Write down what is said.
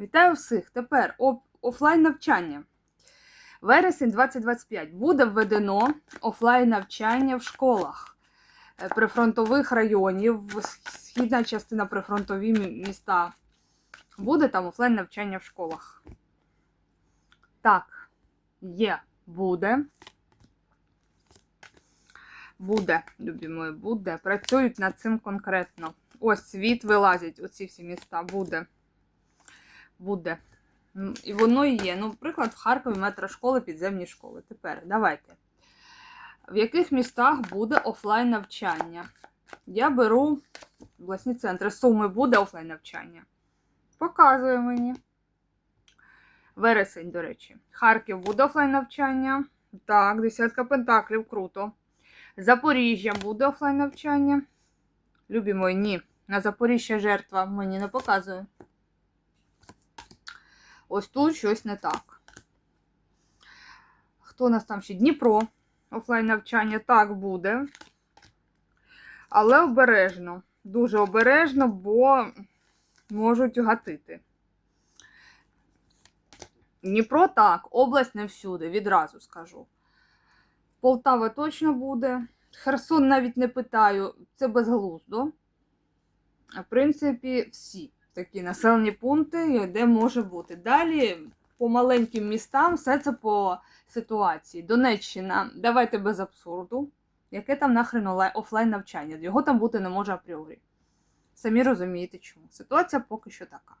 Вітаю всіх! Тепер офлайн навчання. Вересень 2025 буде введено офлайн навчання в школах е, прифронтових районів, східна частина прифронтові міста. Буде там офлайн навчання в школах. Так, є, буде. Буде, любі мої, буде. Працюють над цим конкретно. Ось світ вилазять, оці всі міста. Буде. Буде. І воно і є. Ну, приклад, в Харкові метрошколи, підземні школи. Тепер давайте. В яких містах буде офлайн навчання? Я беру обласні центри. Суми буде офлайн навчання. Показує мені. Вересень, до речі. Харків буде офлайн навчання. Так, десятка пентаклів, круто. Запоріжжя буде офлайн навчання. Любі мої, ні. На Запоріжжя жертва мені не показує. Ось тут щось не так. Хто у нас там ще? Дніпро. Офлайн навчання так буде. Але обережно. Дуже обережно, бо можуть гатити. Дніпро так, область не всюди, відразу скажу. Полтава точно буде. Херсон навіть не питаю, це безглуздо. В принципі, всі такі населені пункти, де може бути. Далі по маленьким містам все це по ситуації. Донеччина, давайте без абсурду. Яке там нахрен офлайн навчання? Його там бути не може апріорі. Самі розумієте чому. Ситуація поки що така.